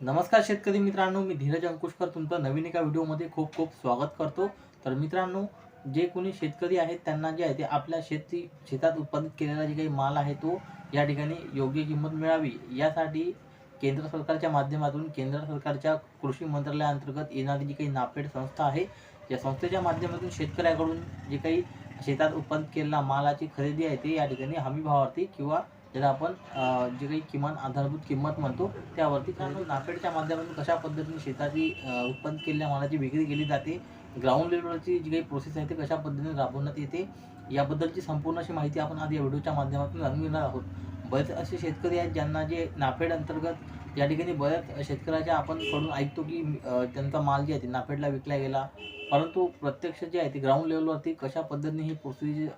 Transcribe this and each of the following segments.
नमस्कार शेतकरी मित्रांनो मी धीरज अंकुशकर तुमचं नवीन एका व्हिडिओमध्ये खूप खूप स्वागत करतो. तर मित्रांनो जे कोणी शेतकरी आहेत त्यांना जे आहे ते आपल्या शेती शेतात उत्पादित केलेला जे काही माल आहे तो या ठिकाणी योग्य किंमत मिळावी. यासाठी केंद्र सरकारच्या माध्यमातून केंद्र सरकारच्या कृषी मंत्रालयाअंतर्गत येणारी जी काही नाफेड संस्था आहे या संस्थेच्या माध्यमातून शेतकऱ्याकडून जे काही शेतात उत्पादित केलेला मालाची खरेदी आहे ते या ठिकाणी हमी भावावरती किंवा ज्याला आपण जे काही किमान आधारभूत किंमत म्हणतो त्यावरती कारण नाफेडच्या माध्यमातून कशा पद्धतीने शेताची उत्पन्न केलेल्या मालाची विक्री केली जाते ग्राउंड लेवलवरची जी काही प्रोसेस आहे ती कशा पद्धतीने राबवण्यात येते याबद्दलची संपूर्ण अशी माहिती आपण आज या व्हिडिओच्या माध्यमातून जाणून घेणार आहोत. बरेच असे शेतकरी आहेत ज्यांना जे नाफेड अंतर्गत या ठिकाणी बऱ्याच शेतकऱ्याच्या आपण कडून ऐकतो की त्यांचा माल जे आहे ते नाफेडला विकला गेला. परंतु प्रत्यक्ष जे आहे ते ग्राउंड लेवलवरती कशा पद्धतीने ही प्रोसिज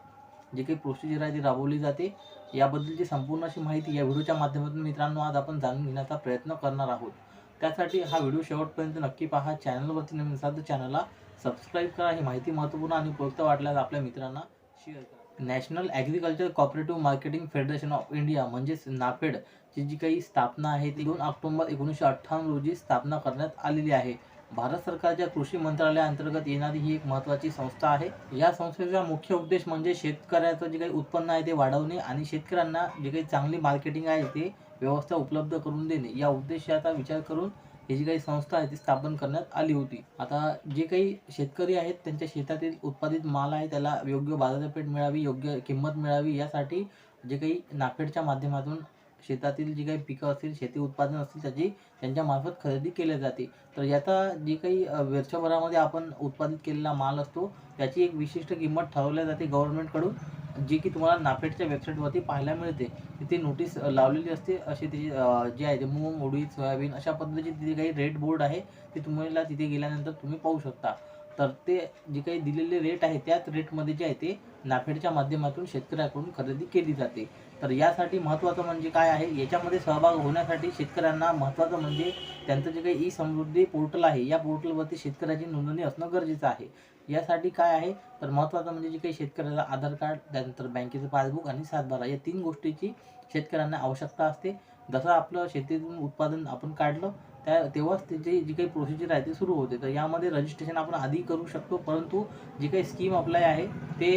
जे काही प्रोसिजर आहे ती राबवली जाते. याबद्दलची संपूर्ण अशी माहिती या व्हिडिओच्या माध्यमातून मित्रांनो आज आपण जाणून घेण्याचा प्रयत्न करणार आहोत. त्यासाठी हा व्हिडिओ शेवटपर्यंत नक्की पहा. चॅनलवरती नवीन असाल तर चॅनलला सबस्क्राईब करा. ही माहिती महत्त्वपूर्ण आणि उपयुक्त वाटल्यास आपल्या मित्रांना शेअर करा. National agriculture cooperative marketing federation of India म्हणजेच नाफेडची जी काही स्थापना आहे ती दोन ऑक्टोबर एकोणीसशे अठ्ठावन्न रोजी स्थापना करण्यात आलेली आहे. भारत सरकारच्या कृषी मंत्रालयाअंतर्गत येणारी ही एक महत्त्वाची संस्था आहे. या संस्थेचा मुख्य उद्देश म्हणजे शेतकऱ्याचं जे काही उत्पन्न आहे ते वाढवणे आणि शेतकऱ्यांना जे काही चांगली मार्केटिंग आहे ते व्यवस्था उपलब्ध करून देणे. या उद्देशाचा विचार करून ही जी काही संस्था आहे ती स्थापन करण्यात आली होती. आता जे काही शेतकरी आहेत त्यांच्या शेतातील उत्पादित माल आहे त्याला योग्य बाजारपेठ मिळावी योग्य किंमत मिळावी यासाठी जे काही नाफेडच्या माध्यमातून शेतातील जी काही पिकं असतील शेती उत्पादन असतील त्याची त्यांच्या मार्फत खरेदी केली जाते. तर याचा जी काही वर्षभरामध्ये आपण उत्पादित केलेला माल असतो त्याची एक विशिष्ट किंमत ठरवल्या जाते गव्हर्नमेंटकडून जी की तुम्हाला नाफेडच्या वेबसाईटवरती पाहायला मिळते. तिथे नोटीस लावलेली असते अशी ती जे आहे ते मूग उडीद सोयाबीन अशा पद्धतीचे तिथे काही रेट बोर्ड आहे ते तुम्हाला तिथे गेल्यानंतर तुम्ही पाहू शकता. तर ते जे काही दिलेले रेट आहे त्याच रेटमध्ये जे आहे ते नाफेडच्या माध्यमातून शेतकऱ्याकडून खरेदी केली जाते. तर यासाठी महत्त्वाचं म्हणजे काय आहे? याच्यामध्ये सहभाग होण्यासाठी शेतकऱ्यांना महत्त्वाचं म्हणजे त्यांचं जे काही ई समृद्धी पोर्टल आहे या पोर्टलवरती शेतकऱ्याची नोंदणी असणं गरजेचं आहे. यासाठी काय आहे? तर महत्त्वाचं म्हणजे जे काही शेतकऱ्याला आधार कार्ड त्यानंतर बँकेचं पासबुक आणि सातबारा या तीन गोष्टीची शेतकऱ्यांना आवश्यकता असते. जसं आपलं शेतीतून उत्पादन आपण काढलं त्या तेव्हाच त्याची जी काही प्रोसिजर आहे ते सुरू होते. तर यामध्ये रजिस्ट्रेशन आपण आधी करू शकतो परंतु जी काही स्कीम अप्लाय आहे ते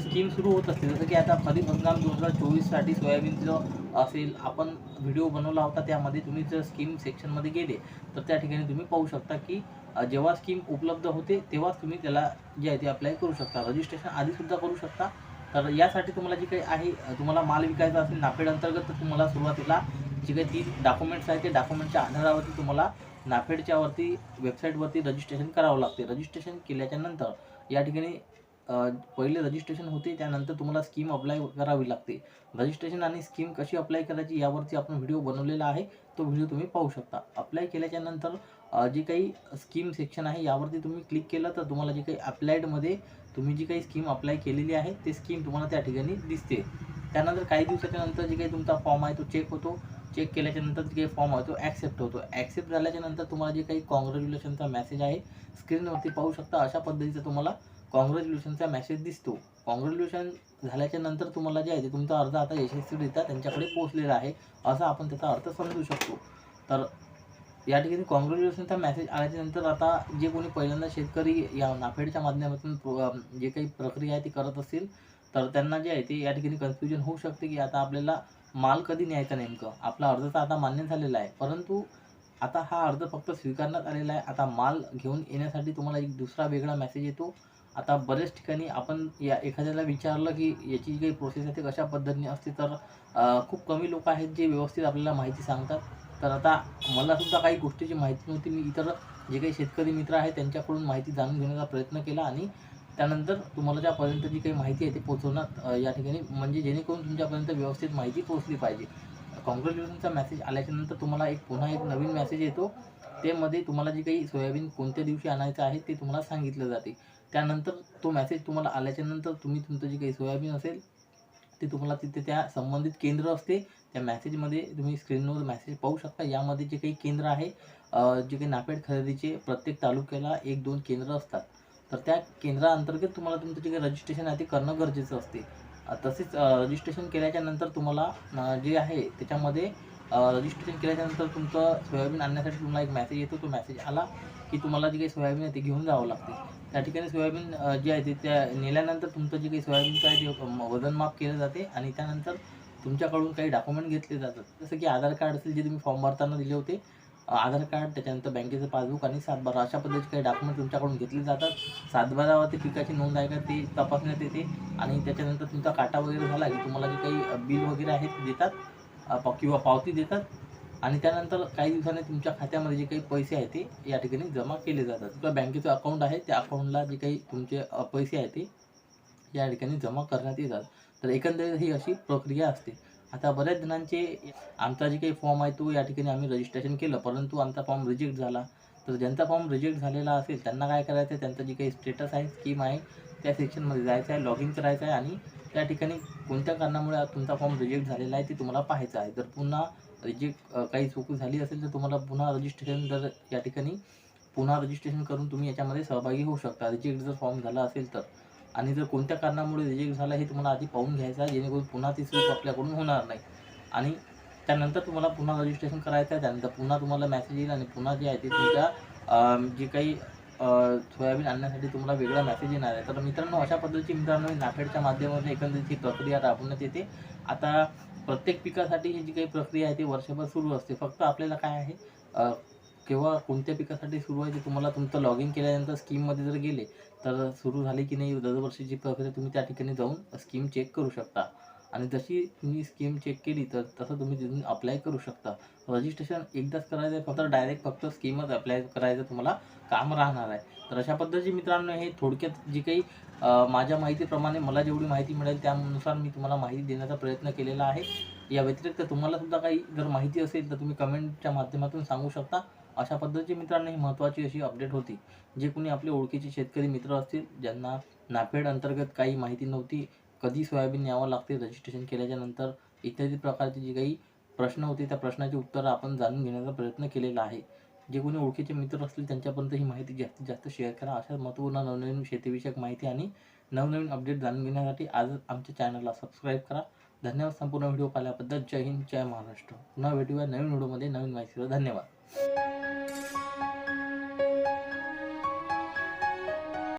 स्कीम सुरू होत असते. जसं की आता खरीप हंगाम दोन हजार चोवीससाठी सोयाबीनचं असेल आपण व्हिडिओ बनवला होता त्यामध्ये तुम्ही जर स्कीम सेक्शनमध्ये गेले तर त्या ठिकाणी तुम्ही पाहू शकता की जेव्हा स्कीम उपलब्ध होते तेव्हाच तुम्ही त्याला जे आहे ते अप्लाय करू शकता. रजिस्ट्रेशन आधीसुद्धा करू शकता. तर यासाठी तुम्हाला जी काही आहे तुम्हाला माल विकायचा असेल नाफेड अंतर्गत तर तुम्हाला सुरुवातीला जी काही तीन डॉक्युमेंट्स आहेत ते डॉक्युमेंटच्या आधारावरती तुम्हाला नाफेडच्या वरती वेबसाईटवरती रजिस्ट्रेशन करावं लागते. रजिस्ट्रेशन केल्याच्यानंतर या ठिकाणी पहिले रजिस्ट्रेशन होते त्यानंतर तुम्हाला स्कीम अप्लाय करावी लागते. रजिस्ट्रेशन आणि स्कीम कशी अप्लाय करायची यावरती आपण व्हिडिओ बनवलेला आहे. तो व्हिडिओ तुम्ही पाहू शकता. अप्लाय केल्याच्यानंतर जे काही स्कीम सेक्शन आहे यावरती तुम्ही क्लिक केलं तर तुम्हाला जे काही अप्लायडमध्ये तुम्ही जी काही स्कीम अप्लाय केलेली आहे ते स्कीम तुम्हाला त्या ठिकाणी दिसते. त्यानंतर काही दिवसाच्या नंतर जे काही तुमचा फॉर्म आहे तो चेक होतो. चेक केल्याच्यानंतर जे काही फॉर्म आहे तो ॲक्सेप्ट होतो. ॲक्सेप्ट झाल्याच्यानंतर तुम्हाला जे काही कॉंग्रॅच्युलेशनचा मेसेज आहे स्क्रीनवरती पाहू शकता अशा पद्धतीचा तुम्हाला कॉंग्रॅच्युलेशनचा मेसेज दिसतो. कॉंग्रॅच्युलेशन झाल्याच्यानंतर तुम्हाला जे आहे ते तुमचा अर्ज आता यशस्वीरित्या त्यांच्याकडे पोहोचलेला आहे असा आपण त्याचा अर्थ समजू शकतो. तर या ठिकाणी कॉंग्रॅच्युलेशनचा मेसेज आल्याच्यानंतर आता जे कोणी पहिल्यांदा शेतकरी या नाफेडच्या माध्यमातून जे काही प्रक्रिया आहे ती करत असतील तर त्यांना जे आहे ते या ठिकाणी कन्फ्युजन होऊ शकते की आता आपल्याला माल कधी न्यायचा नेमकं? आपला अर्ज तर आता मान्य झालेला आहे. परंतु आता हा अर्ज फक्त स्वीकारण्यात आलेला आहे. आता माल घेऊन येण्यासाठी तुम्हाला एक दुसरा वेगळा मेसेज येतो. आता बऱ्याच ठिकाणी आपण या एखाद्याला विचारलं की याची जी काही प्रोसेस आहे ती कशा पद्धतीने असते तर खूप कमी लोक आहेत जे व्यवस्थित आपल्याला माहिती सांगतात. तर आता मला सुद्धा काही गोष्टीची माहिती नव्हती. मी इतर जे काही शेतकरी मित्र आहेत त्यांच्याकडून माहिती जाणून घेण्याचा प्रयत्न केला आणि त्यानंतर तुम्हाला ज्यापर्यंत जी काही माहिती आहे ती पोचवण्यात या ठिकाणी म्हणजे जेणेकरून तुमच्यापर्यंत व्यवस्थित माहिती पोहोचली पाहिजे. कॉन्ग्रॅच्युलेशनचा मेसेज आल्याच्यानंतर तुम्हाला एक पुन्हा एक नवीन मेसेज येतो. त्यामध्ये तुम्हाला जी काही सोयाबीन कोणत्या दिवशी आणायचं आहे ते तुम्हाला सांगितलं जाते. त्यानंतर तो मेसेज तुम्हाला आल्याच्यानंतर तुम्ही तुमचं जे काही सोयाबीन असेल ते तुम्हाला तिथे त्या संबंधित केंद्र असते. त्या मेसेजमध्ये तुम्ही स्क्रीनवर मेसेज पाहू शकता. यामध्ये जे काही केंद्र आहे जे काही नापेड खरेदीचे प्रत्येक तालुक्याला एक दोन केंद्र असतात. तर त्या केंद्राअंतर्गत तुम्हाला तुमचं जे काही रजिस्ट्रेशन आहे ते करणं गरजेचं असते. तसेच रजिस्ट्रेशन केल्याच्यानंतर तुम्हाला जे आहे त्याच्यामध्ये रजिस्ट्रेशन केल्याच्यानंतर तुमचं सोयाबीन आणण्यासाठी तुम्हाला एक मॅसेज येतो. तो मॅसेज आला की तुम्हाला जे काही सोयाबीन आहे ते घेऊन जावं लागते. त्या ठिकाणी सोयाबीन जे आहे ते त्या नेल्यानंतर तुमचं जे काही सोयाबीनचं आहे ते वजन वजनमाप केलं जाते आणि त्यानंतर तुमच्याकडून काही डॉक्युमेंट घेतले जातात. जसं की आधार कार्ड असेल जे तुम्ही फॉर्म भरताना दिले होते आधार कार्ड त्याच्यानंतर बँकेचं पासबुक आणि सातबारा. अशा पद्धतीचे काही डॉक्युमेंट तुमच्याकडून घेतले जातात. सातबारावरती पिकाची नोंद आहे का ते तपासण्यात येते. आणि त्याच्यानंतर तुमचा काटा वगैरे झाला की तुम्हाला जे काही बिल वगैरे आहे ते देतात किंवा पावती देतात. आणि त्यानंतर काही दिवसांनी तुमच्या खात्यामध्ये जे काही पैसे आहेत ते या ठिकाणी जमा केले जातात. किंवा बँकेचं अकाउंट आहे त्या अकाउंटला जे काही तुमचे पैसे आहेत ते या ठिकाणी जमा करण्यात येतात. तर एकंदरीत ही अशी प्रक्रिया असते. आता बऱ्याच जणांचे आमचा जे काही फॉर्म आहे तो या ठिकाणी आम्ही रजिस्ट्रेशन केलं परंतु आमचा फॉर्म रिजेक्ट झाला. तर ज्यांचा फॉर्म रिजेक्ट झालेला असेल त्यांना काय करायचं आहे त्यांचं जे काही स्टेटस आहे स्कीम आहे त्या सेक्शनमध्ये जायचं आहे लॉग इन करायचं आहे आणि त्या ठिकाणी कोणत्या कारणामुळे तुमचा फॉर्म रिजेक्ट झालेला आहे ते तुम्हाला पाहायचं आहे. जर पुन्हा रिजेक्ट काही चूक झाली असेल तर तुम्हाला पुन्हा रजिस्ट्रेशन जर या ठिकाणी पुन्हा रजिस्ट्रेशन करून तुम्ही याच्यामध्ये सहभागी होऊ शकता. रिजेक्ट जर फॉर्म झाला असेल तर. आणि जर कोणत्या कारणामुळे रिजेक्ट झाला हे तुम्हाला आधी पाहून घ्यायचं आहे. जेणेकरून पुन्हा ती चूक आपल्याकडून होणार नाही. आणि त्यानंतर तुम्हाला पुन्हा रजिस्ट्रेशन करायचं आहे. त्यानंतर पुन्हा तुम्हाला मेसेज येईल आणि पुन्हा जे आहे ते तुमच्या जे काही सोयाबीन आणण्यासाठी तुम्हाला वेगळा मेसेज येणार आहे. तर मित्रांनो अशा पद्धतीची मित्रांनो नाफेडच्या माध्यमातून एकंदरीत ही प्रक्रिया राबवण्यात येते. आता प्रत्येक पिकासाठी ही जी काही प्रक्रिया आहे ती वर्षभर सुरू असते. फक्त आपल्याला काय आहे केव्हा कोणत्या पिकासाठी सुरू आहे ते तुम्हाला तुमचं लॉग इन केल्यानंतर स्कीममध्ये जर गेले तर सुरू झाली की नाही दरवर्षीची प्रक्रिया तुम्ही त्या ठिकाणी जाऊन स्कीम चेक करू शकता. आणि जशी तुम्ही स्कीम चेक केली तर तसं तुम्ही तिथून अप्लाय करू शकता. रजिस्ट्रेशन एकदाच करायचं आहे फक्त डायरेक्ट फक्त स्कीमच अप्लाय करायचं तुम्हाला काम राहणार आहे. तर अशा पद्धतीची मित्रांनो हे थोडक्यात जी काही माझ्या माहितीप्रमाणे मला जेवढी माहिती मिळेल त्यानुसार मी तुम्हाला माहिती देण्याचा प्रयत्न केलेला आहे. या व्यतिरिक्त तुम्हाला सुद्धा काही जर माहिती असेल तर तुम्ही कमेंटच्या माध्यमातून सांगू शकता. अशा पद्धतीची मित्रांनो ही महत्त्वाची अशी अपडेट होती जे कोणी आपले ओळखीचे शेतकरी मित्र असतील ज्यांना नाफेड अंतर्गत काही माहिती नव्हती कधी सोयाबीन यावं लागते रजिस्ट्रेशन केल्याच्यानंतर इत्यादी प्रकारचे जे काही प्रश्न होते त्या प्रश्नाचे उत्तरं आपण जाणून घेण्याचा प्रयत्न केलेला आहे. जे कोणी ओळखीचे मित्र असतील त्यांच्यापर्यंत ही माहिती जास्तीत जास्त शेअर करा. अशा महत्त्वपूर्ण नवनवीन शेतीविषयक माहिती आणि नवनवीन अपडेट जाणून घेण्यासाठी आज आमच्या चॅनलला सबस्क्राईब करा. धन्यवाद संपूर्ण व्हिडिओ पाहिल्याबद्दल. जय हिंद जय महाराष्ट्र. पुन्हा भेटूया नवीन व्हिडिओमध्ये नवीन माहितीवर धन्यवाद.